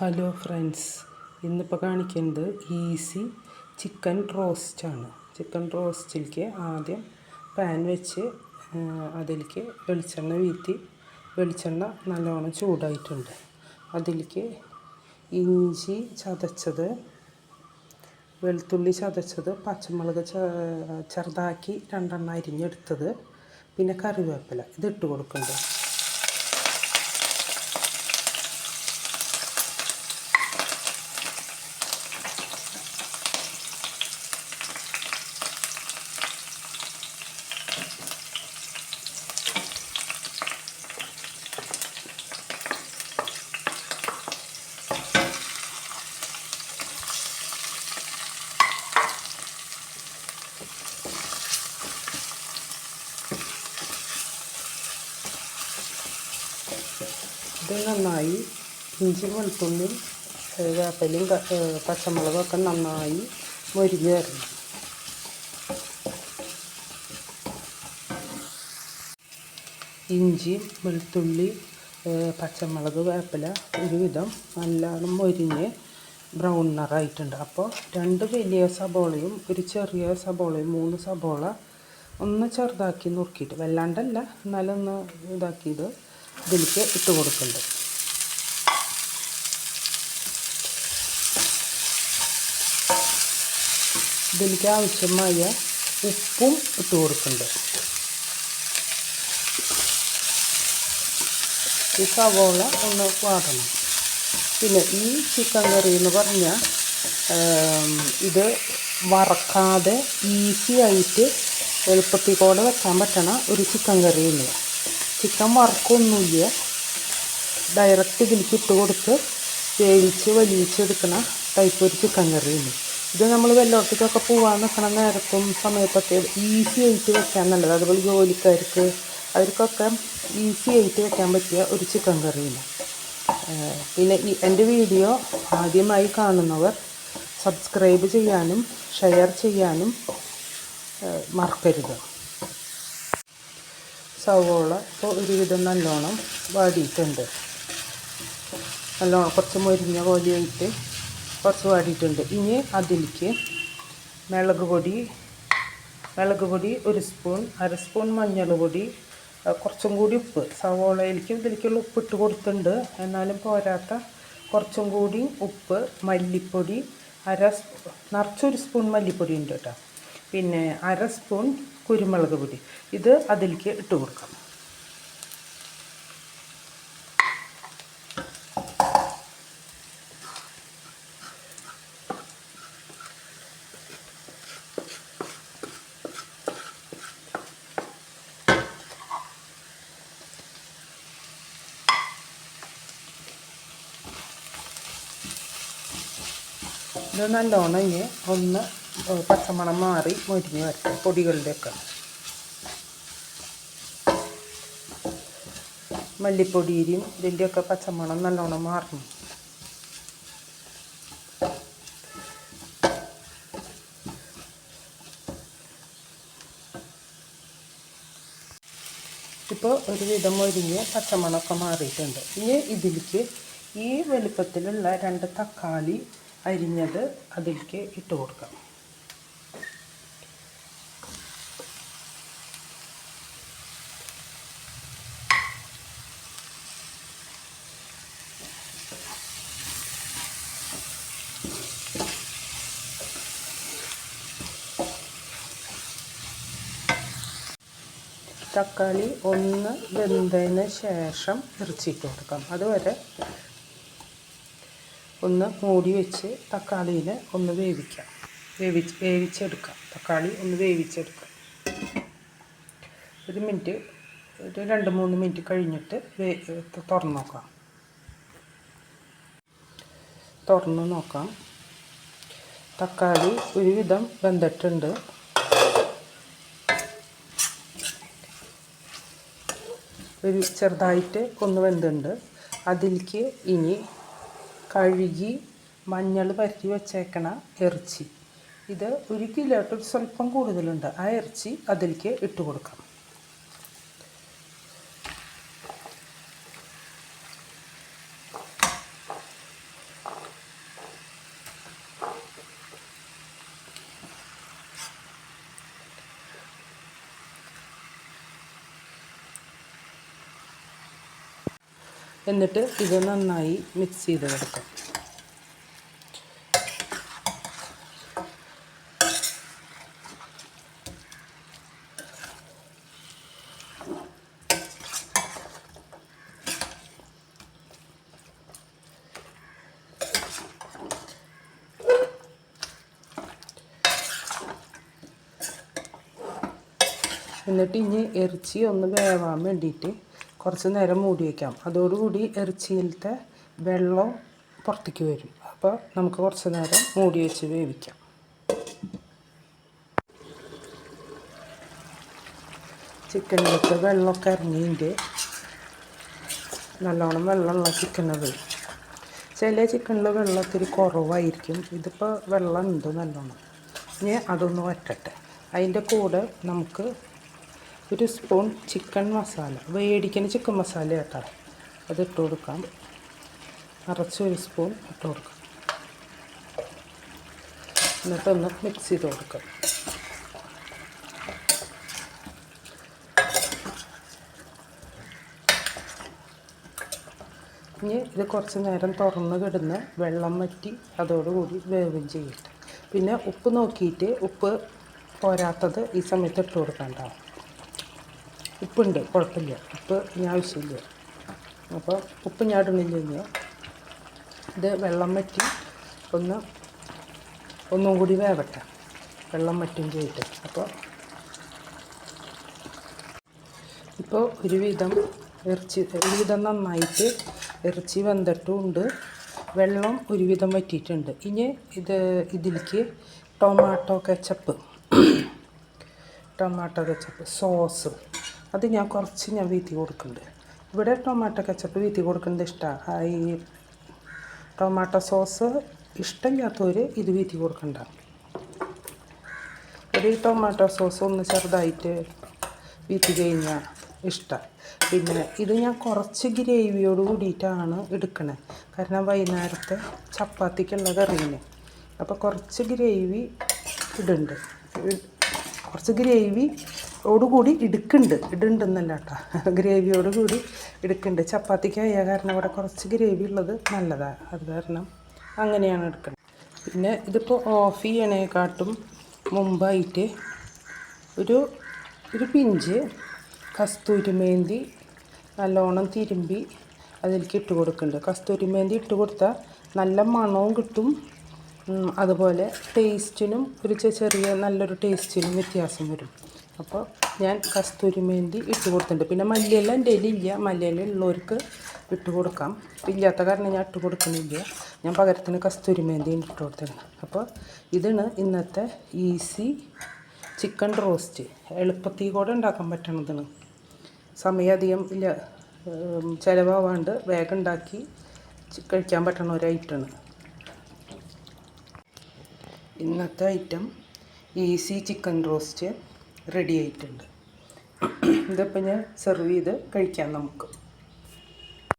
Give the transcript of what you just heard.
Hello friends ഇന്നിപ്പോൾ കാണിക്കുന്നത് easy chicken റോസ്റ്റാണ് ചിക്കൻ റോസ്റ്റിലേക്ക് ആദ്യം പാൻ വെച്ച് അതിലേക്ക് വെളിച്ചെണ്ണ വീറ്റി വെളിച്ചെണ്ണ നല്ലോണം ചൂടായിട്ടുണ്ട്. അതിലേക്ക് ഇഞ്ചി ചതച്ചത് വെളുത്തുള്ളി ചതച്ചത് പച്ചമുളക് ചെറുതാക്കി രണ്ടെണ്ണം അരിഞ്ഞെടുത്തത് പിന്നെ കറിവേപ്പില. ഇതിട്ട് കൊടുക്കുന്നുണ്ട്. ഇത് നന്നായി ഇഞ്ചി വെളുത്തുള്ളി വേപ്പലും പച്ചമുളകൊക്കെ നന്നായി മൊരിഞ്ഞ് ഇഞ്ചി വെളുത്തുള്ളി പച്ചമുളക് വേപ്പില ഒരുവിധം നല്ലോണം മൊരിഞ്ഞ് ബ്രൗൺ നിറായിട്ടുണ്ട് അപ്പോൾ രണ്ട് വലിയ സബോളയും ഒരു ചെറിയ സബോളയും മൂന്ന് സബോള ഒന്ന് ചെറുതാക്കി നുറുക്കിയിട്ട് വല്ലാണ്ടല്ല എന്നാലൊന്ന് ഇതാക്കിയത് ഇതിലേക്ക് ഇട്ട് കൊടുക്കുന്നുണ്ട്. ഇതിലേക്ക് ആവശ്യമായ ഉപ്പും ഇട്ട് കൊടുക്കുന്നുണ്ട്. ഈ സവോള ഒന്ന് വാടണം. പിന്നെ ഈ ചിക്കൻ കറി എന്ന് പറഞ്ഞാൽ ഇത് വറക്കാതെ ഈസി ആയിട്ട് എളുപ്പത്തിൽ കൂടെ വെക്കാൻ പറ്റണ ഒരു ചിക്കൻ കറിയാണ് ചിക്കൻ വറക്കൊന്നുമില്ല. ഡയറക്റ്റ് ഇതിലേക്ക് ഇട്ട് കൊടുത്ത് വേവിച്ച് വലിയിച്ചെടുക്കണ ടൈപ്പ് ഒരു ചിക്കൻ കറിയുണ്ട് ഇത് നമ്മൾ വെള്ളത്തിലൊക്കെ പോകാൻ നിൽക്കണ നേരത്തും സമയത്തൊക്കെ ഈസി ആയിട്ട് വെക്കാൻ നല്ലത്. അതുപോലെ ജോലിക്കാർക്ക് അവർക്കൊക്കെ ഈസി ആയിട്ട് വെക്കാൻ പറ്റിയ ഒരു ചിക്കൻ കറിയാണ്. പിന്നെ ഈ എന്റെ വീഡിയോ ആദ്യമായി കാണുന്നവർ സബ്സ്ക്രൈബ് ചെയ്യാനും ഷെയർ ചെയ്യാനും മറക്കരുത്. സവോള ഇപ്പോൾ ഒരുവിധം നല്ലോണം വാടിയിട്ടുണ്ട്. നല്ലോണം കുറച്ച് മൊരിഞ്ഞ പോലെയായിട്ട് കുറച്ച് വാടിയിട്ടുണ്ട്. ഇനി അതിലേക്ക് മുളക് പൊടി മുളക് പൊടി ഒരു സ്പൂൺ അര സ്പൂൺ മഞ്ഞൾ പൊടി കുറച്ചും കൂടി ഉപ്പ്. സവോളയിലേക്ക് ഇതിലേക്കുള്ള ഉപ്പ് ഇട്ട് കൊടുത്തിട്ടുണ്ട്. എന്നാലും പോരാത്ത കുറച്ചും കൂടി ഉപ്പ് മല്ലിപ്പൊടി അര നിറച്ചൊരു സ്പൂൺ മല്ലിപ്പൊടി ഉണ്ട് കേട്ടോ. പിന്നെ അര സ്പൂൺ കുരുമുളക് പൊടി. ഇത് അതിലേക്ക് ഇട്ട് കൊടുക്കാം. ഇത് നല്ലോണം ഇനി ഒന്ന് പച്ചമണം മാറി മുരിഞ്ഞ് വരട്ടെ. പൊടികളുടെയൊക്കെ. മല്ലിപ്പൊടിയും ഇതിന്റെയൊക്കെ പച്ചമണം നല്ലോണം മാറണം. ഇപ്പോൾ ഒരുവിധം മൊരിഞ്ഞ് പച്ചമണമൊക്കെ മാറിയിട്ടുണ്ട്. ഇനി ഇതിലേക്ക് ഈ വലുപ്പത്തിലുള്ള രണ്ട് തക്കാളി അരിഞ്ഞത് അതിലേക്ക് ഇട്ട് കൊടുക്കാം. തക്കാളി ഒന്ന് വെന്തതിന് ശേഷം ഇറച്ചിട്ട് കൊടുക്കാം. അതുവരെ ഒന്ന് മൂടി വെച്ച് തക്കാളിയിൽ ഒന്ന് വേവിക്കാം. വേവിച്ച് വേവിച്ചെടുക്കാം. തക്കാളി ഒന്ന് വേവിച്ചെടുക്കാം. ഒരു മിനിറ്റ് ഒരു രണ്ട് മൂന്ന് മിനിറ്റ് കഴിഞ്ഞിട്ട് വേ തുറന്ന് നോക്കാം. തുറന്ന് നോക്കാം. തക്കാളി ഒരുവിധം വെന്തിട്ടുണ്ട്. ഒരു ചെറുതായിട്ട് കൊന്നു വെന്തുണ്ട്. അതിലേക്ക് ഇനി കഴുകി മഞ്ഞൾ പരത്തി വെച്ചേക്കണ ഇറച്ചി. ഇത് ഒരു കിലോട്ട് സ്വല്പം കൂടുതലുണ്ട്. ആ ഇറച്ചി അതിലേക്ക് ഇട്ട് കൊടുക്കാം. എന്നിട്ട് ഇത് നന്നായി മിക്സ് ചെയ്ത് കൊടുക്കാം എന്നിട്ട് ഇനി ഇറച്ചി ഒന്ന് വേവാൻ വേണ്ടിയിട്ട് കുറച്ച് നേരം മൂടി വയ്ക്കാം അതോടുകൂടി ഇറച്ചിയിലത്തെ വെള്ളം പുറത്തേക്ക് വരും. അപ്പോൾ നമുക്ക് കുറച്ച് നേരം മൂടി വെച്ച് വേവിക്കാം. ചിക്കനിലത്തെ വെള്ളമൊക്കെ ഇറങ്ങിയിട്ട് നല്ലോണം വെള്ളമുള്ള ചിക്കനത്. ചില ചിക്കനിൽ വെള്ളം കുറവായിരിക്കും. ഇതിപ്പോൾ വെള്ളം ഉണ്ട് നല്ലോണം. ഇനി അതൊന്ന് വറ്റട്ടെ. അതിന്റെ കൂടെ നമുക്ക് ഒരു സ്പൂൺ ചിക്കൻ മസാല വേടിക്കുന്ന ചിക്കൻ മസാല കേട്ടോ അത് ഇട്ട് കൊടുക്കാം. അരച്ച ഒരു സ്പൂൺ ഇട്ട് കൊടുക്കാം. എന്നിട്ടൊന്ന് മിക്സ് ചെയ്ത് കൊടുക്കാം. ഇനി ഇത് കുറച്ച് നേരം തുറന്ന് കിടന്ന് വെള്ളം വറ്റി അതോടുകൂടി വേവും ചെയ്യട്ടെ. പിന്നെ ഉപ്പ് നോക്കിയിട്ട് ഉപ്പ് പോരാത്തത് ഈ സമയത്ത് ഇട്ട് കൊടുക്കണ്ടാവും. ഉപ്പുണ്ട് കുഴപ്പമില്ല. ഉപ്പ് ഇനി ആവശ്യമില്ല. അപ്പോൾ ഉപ്പ് ഇനി. ഇത് വെള്ളം വറ്റി ഒന്ന് ഒന്നും കൂടി വേവട്ടെ. വെള്ളം വറ്റും ചെയ്തിട്ട് അപ്പോൾ ഇപ്പോൾ ഒരുവിധം ഇറച്ചി ഒരുവിധം നന്നായിട്ട് ഇറച്ചി വെന്തിട്ടുമുണ്ട് വെള്ളം ഒരുവിധം വറ്റിയിട്ടുണ്ട്. ഇനി ഇത് ഇതിലേക്ക് tomato ketchup tomato ketchup sauce അത് ഞാൻ കുറച്ച് ഞാൻ വീത്തി കൊടുക്കുന്നുണ്ട്. ഇവിടെ ടൊമാറ്റോ കച്ചപ്പ് വീത്തി കൊടുക്കുന്നത് ഇഷ്ടമാണ് ഈ ടൊമാറ്റോ സോസ് ഇഷ്ടമില്ലാത്തവർ ഇത് വീത്തി കൊടുക്കണ്ട. ഒരു ടൊമാറ്റോ സോസ് ഒന്ന് ചെറുതായിട്ട് വീത്തി കഴിഞ്ഞാൽ ഇഷ്ടം. പിന്നെ ഇത് ഞാൻ കുറച്ച് ഗ്രേവിയോട് കൂടിയിട്ടാണ് എടുക്കണത് കാരണം വൈകുന്നേരത്തെ ചപ്പാത്തിക്കുള്ള കറിയിന്. അപ്പോൾ കുറച്ച് ഗ്രേവി ഇടുന്നുണ്ട് കുറച്ച് ഗ്രേവി ഓടുകൂടി ഇടുക്കുന്നുണ്ട്. ഇടുന്നുണ്ടെന്നല്ല കേട്ടോ. ഗ്രേവിയോടുകൂടി ഇടുക്കുണ്ട് ചപ്പാത്തിക്കായ കാരണം ഇവിടെ കുറച്ച് ഗ്രേവി ഉള്ളത് നല്ലതാണ് അത് കാരണം അങ്ങനെയാണ് എടുക്കുന്നത്. പിന്നെ ഇതിപ്പോൾ ഓഫ് ചെയ്യണേക്കാട്ടും മുമ്പായിട്ട് ഒരു ഒരു പിഞ്ച് കസ്തൂരി മേന്തി നല്ലോണം തിരുമ്പി അതിലേക്ക് ഇട്ട് കൊടുക്കുന്നുണ്ട്. കസ്തൂരി മേന്തി ഇട്ട് കൊടുത്താൽ നല്ല മണവും കിട്ടും. അതുപോലെ ടേസ്റ്റിനും ഒരു ചെറിയ നല്ലൊരു ടേസ്റ്റിനും വ്യത്യാസം വരും. അപ്പോൾ ഞാൻ കസ്തൂരി മേന്തി ഇട്ട് കൊടുത്തിട്ടുണ്ട്. പിന്നെ മല്ലിയില എന്റെ ഇല്ല. മല്ലിയില ഉള്ളവർക്ക് ഇട്ട് കൊടുക്കാം. ഇല്ലാത്ത കാരണം ഞാൻ ഇട്ട് കൊടുക്കുന്നില്ല. ഞാൻ പകരത്തിന് കസ്തൂരി മേന്തി ഇട്ട് കൊടുത്തിരുന്നു അപ്പോൾ ഇതാണ് ഇന്നത്തെ ഈസി ചിക്കൻ റോസ്റ്റ് എളുപ്പത്തിൽ കൂടെ ഉണ്ടാക്കാൻ പറ്റണതാണ് സമയം അധികം ഇല്ല. ചിലവാവാണ്ട് വേഗം ഉണ്ടാക്കി കഴിക്കാൻ പറ്റണ ഒരു ഐറ്റമാണ് ഇന്നത്തെ item easy chicken roast ready ആയിട്ടുണ്ട്. ഇതിപ്പോൾ ഞാൻ സെർവ് ചെയ്ത് കഴിക്കാം നമുക്ക്.